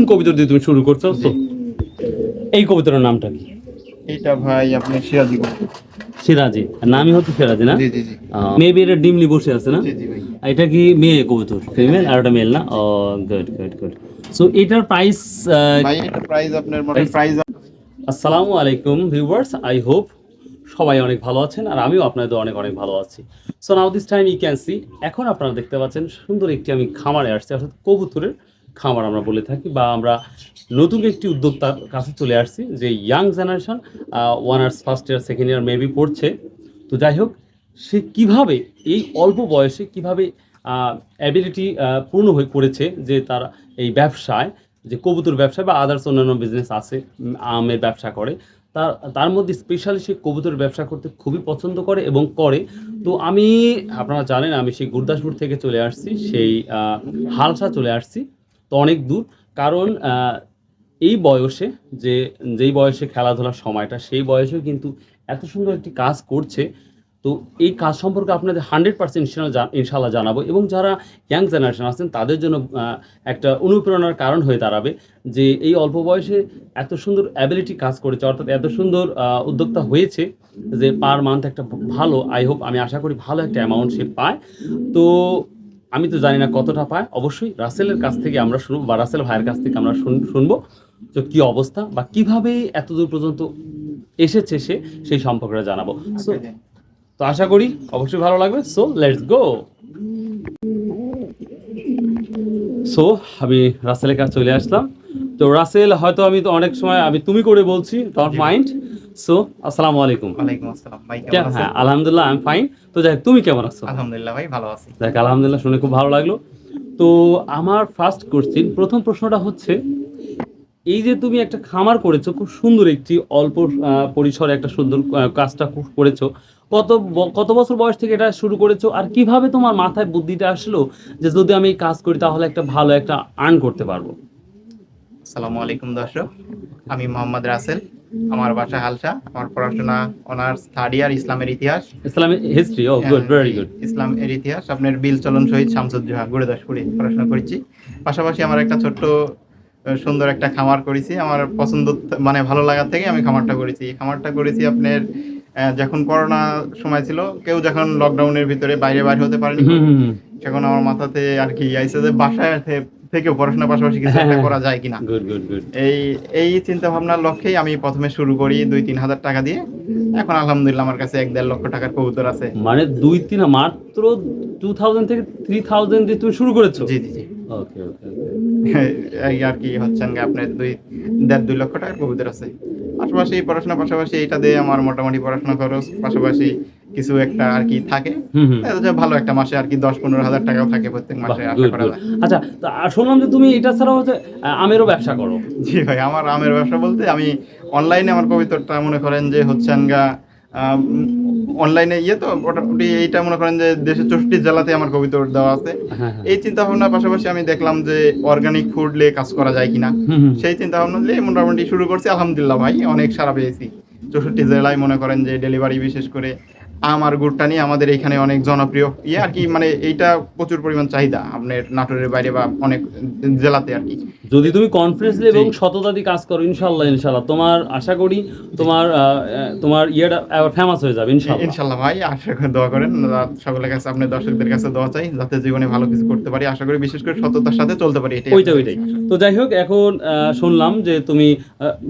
কোন কবিতা দিয়ে তুমি শুরু করছ? তো এই কবিতার নামটা কি? এটা ভাই আপনি সিরাজি। সিরাজি। নামই হচ্ছে সিরাজি না? জি জি জি। মেবি এটা ডিমলি বসে আছে না? জি জি ভাই। এটা কি মেয়ে কবুতর? ফিমেল? আর ওটা মেল না? Oh good good good so এটার প্রাইস ভাই এটা প্রাইস আপনার মোটে প্রাইস আসসালামু আলাইকুম ভিউয়ার্স আই হোপ সবাই অনেক ভালো আছেন আর আমিও আপনাদের অনেক অনেক ভালো আছি। So now this time you can see এখন আপনারা দেখতে পাচ্ছেন সুন্দর একটি আমি খামারে আসছি অর্থাৎ কবুতরের খামার আমরা বলে থাকি বা আমরা নতুন একটি উদ্যোক্তার কাছে চলে আসছি যে young generation honours first year second year maybe পড়ছে। তো যাই হোক, সে কীভাবে এই অল্প বয়সে কীভাবে অ্যাবিলিটি পূর্ণ হয়ে করেছে যে তার এই ব্যবসায়, যে কবুতর ব্যবসা বা আদার্স অন্যান্য বিজনেস আছে আমের ব্যবসা করে, তার তার মধ্যে স্পেশালি সে কবুতর ব্যবসা করতে খুবই পছন্দ করে এবং করে। তো আমি, আপনারা জানেন আমি সেই গুরদাসপুর থেকে চলে আসছি, সেই হালসা চলে আসছি। তো অনেক দূর। কারণ এই বয়সে যে, যেই বয়সে খেলাধুলার সময়টা, সেই বয়সেও কিন্তু এত সুন্দর একটি কাজ করছে। তো এই কাজ সম্পর্কে আপনাদের হান্ড্রেড পার্সেন্ট ইনশাল্লাহ জানাব এবং যারা ইয়াং জেনারেশন আছেন, তাদের জন্য একটা অনুপ্রেরণার কারণ হয়ে দাঁড়াবে যে, এই অল্প বয়সে এত সুন্দর অ্যাবিলিটি কাজ করেছে, অর্থাৎ এত সুন্দর উদ্যোক্তা হয়েছে যে পার মান্থ একটা ভালো আই হোপ আমি আশা করি ভালো একটা অ্যামাউন্ট সে পায়। তো আমি তো জানি না কতটা পায়। অবশ্যই রাসেলের কাছ থেকে আমরা শুনব বা রাসেল ভাইয়ের কাছ থেকে আমরা শুন- শুনব তো কি অবস্থা বা কীভাবে এত দূর পর্যন্ত এসেছে সে সেই সম্পর্কটা জানাব। সো তো আশা করি অবশ্যই ভালো লাগবে। সো লেটস গো সো আমি রাসেলের কাছে চলে আসলাম। তো রাসেল হয়তো আমি তো অনেক সময় আমি তুমি করে বলছি ডোন্ট মাইন্ড সো আসসালামু আলাইকুম। ওয়ালাইকুম আসসালাম। ভাই কেমন আছেন? হ্যাঁ আলহামদুলিল্লাহ আই এম ফাইন তো যাই তুমি কেমন আছো? আলহামদুলিল্লাহ ভাই ভালো আছি। দেখ আলহামদুলিল্লাহ শুনে খুব ভালো লাগল। তো আমার ফার্স্ট কোশ্চিন প্রথম প্রশ্নটা হচ্ছে এই যে তুমি একটা খামার করেছ খুব সুন্দর একটি অল্প পরিসরে একটা সুন্দর কাজটা করেছ। কত কত বছর বয়স থেকে এটা শুরু করেছ? আর কীভাবে তোমার মাথায় বুদ্ধিটা আসলো যে যদি আমি এই কাজ করি তাহলে একটা ভালো একটা আর্ন করতে পারব? আসসালামু আলাইকুম দর্শক। আমি মোহাম্মদ রাসেল আমার বাসা হালসা আমার পড়াশোনা অনার্স থার্ড ইয়ার ইসলামের ইতিহাস। Islamic history oh good very good Islam এর ইতিহাস আপনার বিল চলন শহীদ শামসুজ্জোহা গুরুদাসপুরে পড়াশোনা করেছি। পাশাপাশি আমার একটা ছোট্ট সুন্দর একটা খামার করেছি। আমার পছন্দ মানে ভালো লাগার থেকে আমি খামারটা করেছি। এই খামারটা করেছি আপনার যখন করোনা সময় ছিল কেউ যখন লকডাউনের ভিতরে বাইরে বাইরে হতে পারেনি তখন আমার মাথাতে আর কি আইসে যে বাসায় থেকেও পড়াশোনার পাশাপাশি কিছু একটা করা যায় কিনা। গুড গুড গুড এই এই চিন্তা ভাবনার লক্ষ্যেই আমি প্রথমে শুরু করি দুই তিন হাজার টাকা দিয়ে। এখন আলহামদুলিল্লাহ আমার কাছে এক দেড় লক্ষ টাকার কবুতর আছে। মানে দুই তিন মাত্র টু থাউজেন্ড থেকে থ্রি থাউজেন্ড দিয়ে তুমি শুরু করেছ? জি জি জি। ওকে ওকে এই আর কি হচ্ছে যে আপনার দুই দেড় দুই লক্ষ টাকার কবুতর আছে। পাশাপাশি পড়াশোনার পাশাপাশি এটা দিয়ে আমার মোটামুটি পড়াশোনা খরচ। পাশাপাশি কিছু একটা আর কি থাকে। হুম হুম। এটা যে ভালো একটা মাসে আর কি দশ পনেরো হাজার টাকাও থাকে প্রত্যেক মাসে আচ্ছা তা শুনলাম যে তুমি এটা ছাড়াও হচ্ছে আমেরও ব্যবসা করো। জি ভাই আমার আমের ব্যবসা বলতে আমি অনলাইনে আমার কবিতরটা মনে করেন যে হচ্ছে আনগা অনলাইনে ইয়ে তো মোটামুটি এইটা মনে করেন যে দেশের চৌষট্টি জেলাতে আমার কবিতর দেওয়া আছে। হ্যাঁ হ্যাঁ। এই চিন্তা ভাবনার পাশাপাশি আমি দেখলাম যে অর্গানিক ফুড নিয়ে কাজ করা যায় কিনা। সেই চিন্তা ভাবনা দিয়ে মোটামুটি শুরু করছি আলহামদুলিল্লাহ ভাই অনেক সারা পেয়েছি। চৌষট্টি জেলায় মনে করেন যে ডেলিভারি বিশেষ করে আম আর গুড়টা নিয়ে আমাদের এখানে অনেক জনপ্রিয়। ইয়ে আর কি মানে এইটা প্রচুর পরিমাণ চাহিদা আপনার নাটোরের বাইরে বা অনেক জেলাতে আর কি। যদি তুমি কনফিডেন্সলি এবং সততা দিয়ে কাজ করো ইনশাল্লাহ ইনশাল্লাহ। তোমার আশা করি তোমার তোমার ইয়েটা ফেমাস হয়ে যাবে ইনশাল্লাহ। ইনশাল্লাহ ভাই আশা করি দোয়া করেন। সকলের কাছে আপনার দর্শকদের কাছে দোয়া চাই যাতে জীবনে ভালো কিছু করতে পারি। আশা করি বিশেষ করে সততার সাথে চলতে পারি এটাই ওইটা ওইটাই। তো যাই হোক এখন শুনলাম যে তুমি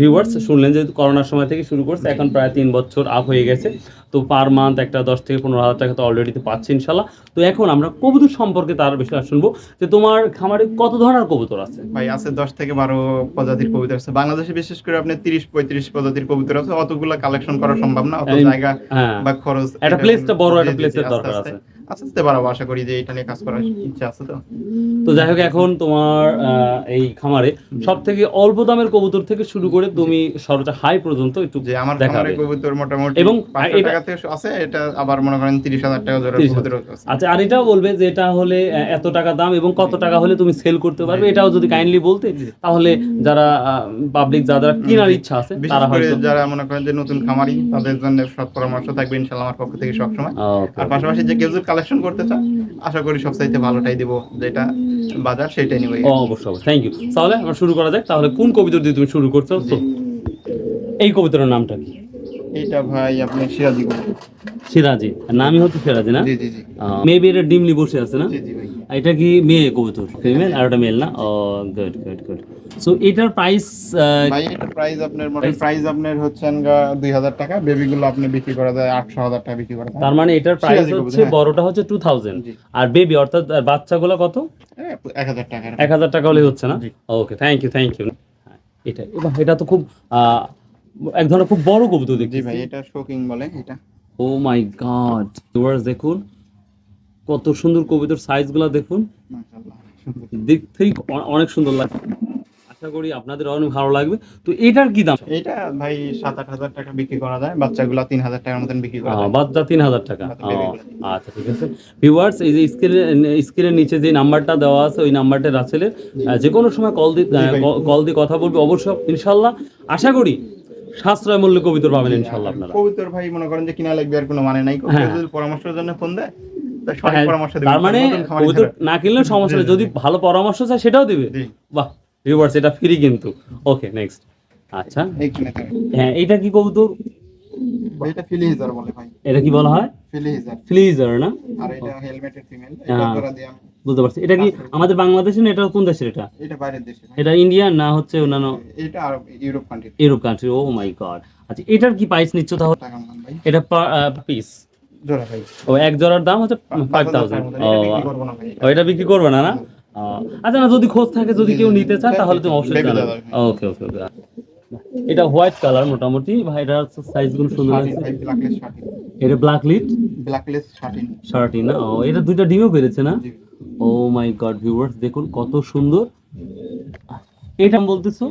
ভিউয়ার্স শুনলেন যে করোনার সময় থেকে শুরু করছে এখন প্রায় তিন বছর আপ হয়ে গেছে। তো পার মান্থ একটা দশ থেকে পনেরো হাজার টাকা তো অলরেডি তো পাচ্ছি ইনশাল্লাহ। তো এখন আমরা কবুতর সম্পর্কে তার বিষয়ে শুনব যে তোমার খামারে কত ধরনের কবুতর আছে? ভাই আছে দশ থেকে বারো প্রজাতির কবুতর আছে। বাংলাদেশে বিশেষ করে আপনি তিরিশ পঁয়ত্রিশ প্রজাতির কবুতর আছে। অতগুলা কালেকশন করা সম্ভব না। অত জায়গা হ্যাঁ। বা খরচ একটা প্লেসটা বড় একটা প্লেসের দরকার আছে। আস্তে আস্তে বাড়াবো আশা করি যে এটা নিয়ে কাজ করার ইচ্ছা আছে তো। তো যাই হোক এখন তোমার এই খামারে সব থেকে অল্প দামের কবুতর থেকে শুরু করে তুমি সর্বোচ্চ হাই পর্যন্ত একটু যে আমার খামারে কবুতর মোটামুটি এবং টাকা থেকে আছে এটা আবার মনে করেন তিরিশ হাজার টাকা 30,000 কবুতর আচ্ছা আর এটাও বলবে যে এটা হলে এত টাকা দাম এবং কত টাকা হলে তুমি সেল করতে পারবে এটাও যদি কাইন্ডলি বলতে তাহলে যারা পাবলিক যারা কেনার ইচ্ছা আছে তারা হয়তো যারা মনে করেন যে নতুন খামারি তাদের জন্য সৎ পরামর্শ থাকবে ইনশাল্লাহ আমার পক্ষ থেকে সবসময়. আর পাশাপাশি যে কেউ যদি কালেকশন করতে চান আশা করি সবচাইতে ভালোটাই দিব যেটা বাজার সেটাই নিব। অবশ্যই অবশ্যই। থ্যাংক ইউ তাহলে আমরা শুরু করা যাক। তাহলে কোন কবিতা দিয়ে তুমি শুরু করছ? তো এই কবিতার নামটা কি? এটা ভাই আপনি সিরাজি। সিরাজি। নামই হচ্ছে সিরাজি না? জি জি জি। মেবি এটা ডিমলি বসে আছে না? জি জি ভাই। এটা কি মেয়ে কবুতর? ফিমেল আর ওটা মেল না? Oh good good good so এটার প্রাইস ভাই এটা প্রাইস আপনার মোটে প্রাইস আপনার দুই হাজার টাকা। বেবি গুলো আপনি বিক্রি করা যায় আটশো হাজার টাকা বিক্রি করা যায়। তার মানে এটার প্রাইস হচ্ছে হ্যাঁ। বড়টা হচ্ছে টু থাউজেন্ড জি। আর বেবি অর্থাৎ আর বাচ্চাগুলো কত? এক হাজার টাকা। এক হাজার টাকা হলে হচ্ছে না? Okay thank you thank you এটা এটা তো খুব এক ধরনের খুব বড় কবুতর জি দেখছি ভাই এটা শোকিং বলে এটা। ও মাই গড ভিউয়ার্স দেখুন কত সুন্দর কবিতার সাইজগুলো দেখুন। অ- অনেক সুন্দর লাগছে। আশা করি আপনাদের অনেক ভালো লাগবে। তো এটার কি দাম? এটা ভাই সাত আট হাজার টাকা বিক্রি করা যায় বাচ্চাগুলো তিন হাজার টাকার মতন বিক্রি করা যায়। বাচ্চা তিন হাজার টাকা। আচ্ছা ঠিক আছে। ভিউয়ার্স এই যে স্ক্রিনের স্ক্রিনের নিচে যে নাম্বারটা দেওয়া আছে ওই নাম্বারটা রাসেলের। যে কোনো সময় কল দিয়ে কল দিয়ে কথা বলবে অবশ্যই ইনশাল্লাহ আশা করি সাশ্রয় মূল্যে কবিতর পাবেন ইনশাল্লাহ আপনারা। কবুতর ভাই মনে করেন যে কিনা লাগবে আর কোনো মানে নাই। হ্যাঁ। যদি পরামর্শের জন্য ফোন দেয় হ্যাঁ, তার মানে। না কিনলেও সমস্যা যদি ভালো পরামর্শ চায় সেটাও দিবে। বাহ। ভিউয়ার্স এটা ফ্রি কিন্তু। ওকে নেক্সট আচ্ছা। হ্যাঁ এটা কি কবুতর এটা ফিলি হিজার বলে ভাই। এটা কি বলা হয়? ফিলি হিজার ফ্লিজার না? আর এটা হেলমেটের ফিমেল হ্যাঁ। এটা ধরা দিয়ে। বুঝতে পারছি। এটা কি আমাদের বাংলাদেশে না এটা কোন দেশের এটা? এটা বাইরের দেশে এটা ইন্ডিয়ান না হচ্ছে অন্যান্য? এটা Europe country Europe country oh my god আচ্ছা এটার কি প্রাইস নিচ্ছ তাহলে? এটা পিস জোড়া ভাই। ও এক জোড়ার দাম হচ্ছে ফাইভ থাউজেন্ড ও এটা বিক্রি করব না না? আচ্ছা না যদি খোঁজ থাকে যদি কেউ নিতে চায় তাহলে তুমি অবশ্যই জানাবে। ওকে ওকে ওকে এটা হোয়াইট কালার মোটামুটি। ভাই এটার সাইজগুলো সুন্দর আছে। এটা ব্ল্যাক লিড ব্ল্যাকলেস শার্টিন শার্টি না? ও এটা দুইটা ডিমও বেড়েছে না? ও মাই গড ভিউয়ার্স দেখুন কত সুন্দর। এটা আমি বলতেছো?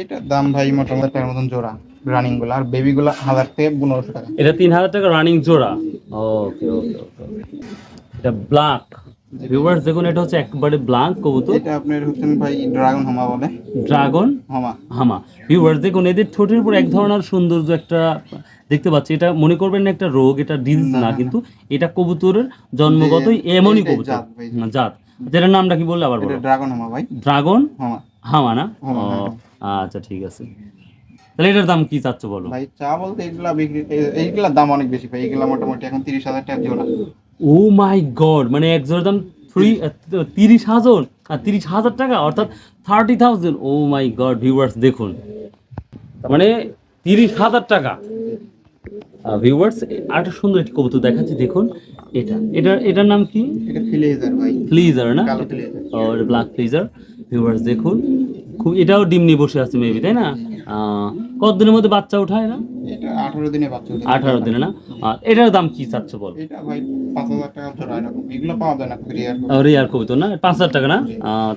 এটার দাম ভাই মোটামুটি টাকার মতন জোড়া রানিংগুলো। আর বেবি গুলো হাজার থেকে পনেরোশো টাকা। এটা তিন হাজার টাকা রানিং জোড়া। ওকে ওকে ওকে এটা ব্ল্যাক ভিউয়ার্স দেখুন এটা হচ্ছে একবারে ব্ল্যাক কবুতর। এটা আপনার হচ্ছেন ভাই ড্রাগন হামা বলে। ড্রাগন হামা হামা ভিউয়ার্স দেখুন এদের ঠোঁটের উপর এক ধরনের সৌন্দর্য একটা দেখতে পাচ্ছি। এটা মনে করবেন না একটা রোগ এটা ডিজিজ না কিন্তু এটা কবুতরের জন্মগতই এমনই কবুতর। জাত ভাই। জাত। যেটার নামটা কি বললে আবার এটা বলো? ড্রাগন হামা ভাই। ড্রাগন হামা হামা না? হ্যাঁ, আচ্ছা ঠিক আছে। তাহলে এটার দাম কি চাচ্ছ বলো? ভাই চা বলতে এইগুলা বিক্রি এই- এইগুলার দাম অনেক বেশি ভাই। এইগুলা মোটামুটি এখন তিরিশ হাজার টাকা জোড়া। ও মাই গড মানে এক জোড়ার দাম থ্রি তিরিশ হাজার আর তিরিশ হাজার টাকা অর্থাৎ thirty thousand oh my god viewers দেখুন। মানে তিরিশ হাজার টাকা। ভিউয়ার্স আরেকটা সুন্দর একটি কবুতর দেখাচ্ছি দেখুন। এটা এটা এটার নাম কি? এটা ফিলেজার ভাই। ফ্লিজার না? কালো ফিলেজার ও ব্ল্যাক ফ্লিজার ভিউয়ার্স দেখুন। খুব এটাও ডিম নিয়ে বসে আছে মেবি তাই না? কতদিনের মধ্যে বাচ্চা ওঠায় না এটা আঠারো দিনে বাচ্চা আঠারো দিনে না? আর এটার দাম কি চাচ্ছ বল? এটা ভাই পাঁচ হাজার টাকা জোড়া এরকম এগুলো পাওয়া যায় না রিয়ার রিয়ার কবুতর না? পাঁচ হাজার টাকা না?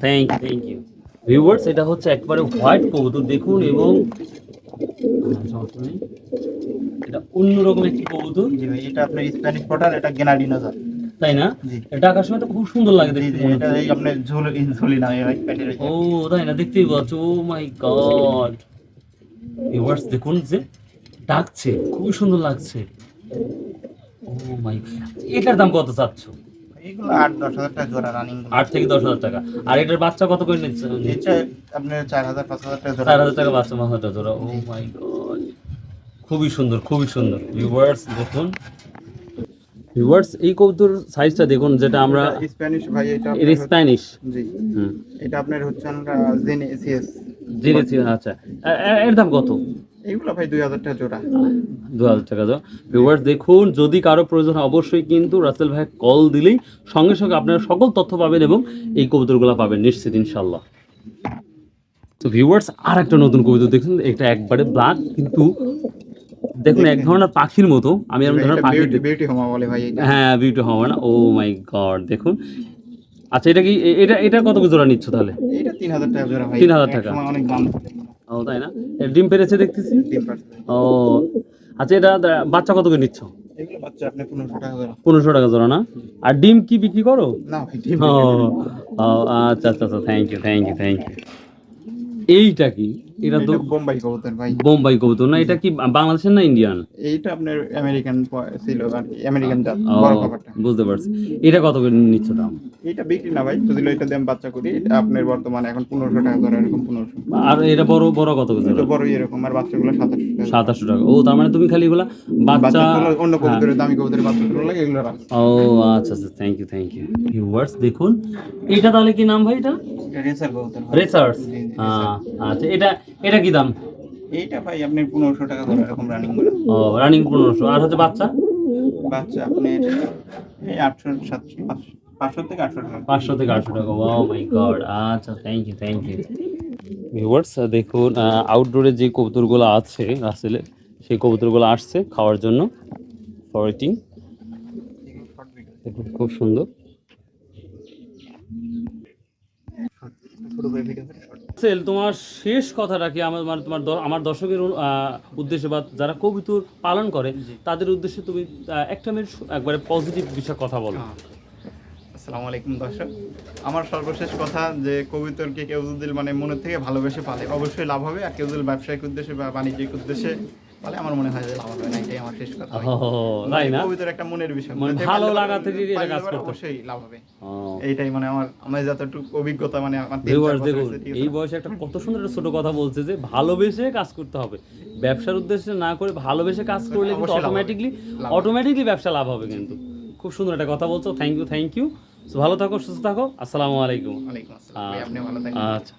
Thank you thank you viewers এটা হচ্ছে একবারে হোয়াইট কবুতর দেখুন এবং এটা অন্যরকম একটি কবুতর। এটা আপনার স্প্যানিশ পটার এটা গেনাডিনো জাত তাই না? ডাকার সময় তো খুব সুন্দর লাগে দেখতে এটা এই আপনার ঝোল ঝোলি না ভাই প্যাটের ও তাই না? দেখতেই পাচ্ছ ও মাই গড ভিউয়ার্স দেখুন যে ডাকছে খুবই সুন্দর লাগছে। এটার দাম কত চাচ্ছ? এগুলো আট দশ হাজার টাকা জোড়া রানিং আট থেকে দশ হাজার টাকা। আর এটার বাচ্চা কত করে নিচ্ছে? আপনার চার হাজার পাঁচ হাজার টাকা চার হাজার টাকা বাচ্চা মাথাটা জোড়া। ও মাই গড খুবই সুন্দর খুবই সুন্দর। ভিউয়ার্স দেখুন। ভিউয়ার্স এই কবুতর সাইজটা দেখুন যেটা আমরা স্প্যানিশ ভাই এটা এর স্প্যানিশ জি। হুম। এটা আপনার হচ্ছে আচ্ছা। এর দাম কত? এইগুলো ভাই দুই হাজার টাকা জোড়া। দু হাজার টাকা দাও ভিউয়ার্স দেখুন যদি কারও প্রয়োজন অবশ্যই কিন্তু রাসেল ভাই কল দিলেই সঙ্গে সঙ্গে আপনারা সকল তথ্য পাবেন এবং এই কবুতরগুলো পাবেন নিশ্চিত ইনশাল্লাহ তো ভিউয়ার্স আর একটা নতুন কবুতর দেখুন এটা একবারে ব্ল্যাক কিন্তু দেখুন এক ধরনের পাখির মতো। আমি এরকম ধরনের পাখি বিউটি বিউটি হোমা বলে ভাই হ্যাঁ বিউটি হবে না। ও মাই গড দেখুন। আচ্ছা এটা কি এটা এটা কত জোড়া নিচ্ছ তাহলে? এটা তিন হাজার টাকা জোড়া ভাই। 3000 টাকা। অনেক দাম। ও তাই না? এর ডিম পেরেছে দেখতেছি? ডিম ও আচ্ছা এটা বাচ্চা কত করে নিচ্ছ? পনেরোশো টাকা জোড়া না? আর ডিম কি বিক্রি করো? আচ্ছা আচ্ছা আচ্ছা thank you thank you thank you এইটা কি? এটা তো বোম্বাই কবুতর ভাই। বোম্বাই কবুতর না এটা কি বাংলাদেশের না ইন্ডিয়ান? এইটা আপনার আমেরিকান ছিল আর আমেরিকান জাত বড় কভারটা বুঝতে পারছি। এটা কত করে নিচ্ছ দাম? এইটা বিক্রি না ভাই যদি এটা দিয়ে বাচ্চা করি এটা আপনার বর্তমানে এখন পনেরোশো টাকা করে এরকম পনেরোশো। আর এটা বড় বড় কত করে এটা বড় এরকম আর বাচ্চাগুলো সাতাশশো টাকা। সাতাশশো টাকা। ও তার মানে তুমি খালি এগুলা বাচ্চা অন্য হ্যাঁ। কবুতরের দামি কবুতরের বাচ্চা তুলো লাগে এগুলো রাখ। ও আচ্ছা আচ্ছা thank you thank you viewers দেখুন। এটা তাহলে কি নাম ভাই এটা? Racer racers? জি, জি, আচ্ছা এটা এটা কি দাম? এইটা ভাই আপনি পনেরোশো টাকা করে এরকম রানিং ও রানিং পনেরোশো। আর হচ্ছে বাচ্চা? বাচ্চা আপনার এই আটশো সাতশো পাঁচশো- পাঁচশো থেকে আটশো টাকা। পাঁচশো থেকে আটশো টাকা। ও মাই গড আচ্ছা thank you thank you viewers দেখুন আউটডোরে যে কবুতরগুলো আছে আসলে সেই কবুতরগুলো আসছে খাওয়ার জন্য। ফরেটিং দেখুন খুব সুন্দর। সেল তোমার শেষ কথাটা কি? আমার মানে তোমার আমার দর্শকের উদ্দেশ্যে বা যারা কবিতর পালন করে তাদের উদ্দেশ্যে তুমি একটা মিনিট একবারে পজিটিভ বিষয়ে কথা বলো। আসসালামু আলাইকুম দর্শক। আমার সর্বশেষ কথা যে কবিতরকে কেউ যদি মানে মনের থেকে ভালোবেসে পালে অবশ্যই লাভ হবে। আর কেউ যদি ব্যবসায়িক উদ্দেশ্যে বা বাণিজ্যিক উদ্দেশ্যে আমার মনে হয় যে লাভ হবে না এটাই আমার শেষ কথা। তাই না? কবিতর একটা মনের বিষয়। মানে ভালো পারলে লাগা পারে, থেকে এটা কাজ করতে। অবশ্যই লাভ হবে। এইটাই মানে আমার আমার যতটুকু অভিজ্ঞতা মানে আমার ভিউয়ার্স দেখুন? এই বয়সে একটা কত সুন্দর একটা ছোট কথা বলছে যে ভালোবেসে কাজ করতে হবে। ব্যবসার উদ্দেশ্যে না করে ভালোবেসে কাজ করলে কিন্তু। অটোমেটিকলি অটোমেটিকলি ব্যবসা লাভ হবে কিন্তু। খুব সুন্দর একটা কথা বলছো। থ্যাংক ইউ থ্যাংক ইউ ভালো থাকো সুস্থ থাকো। আসসালামু আলাইকুম। আচ্ছা।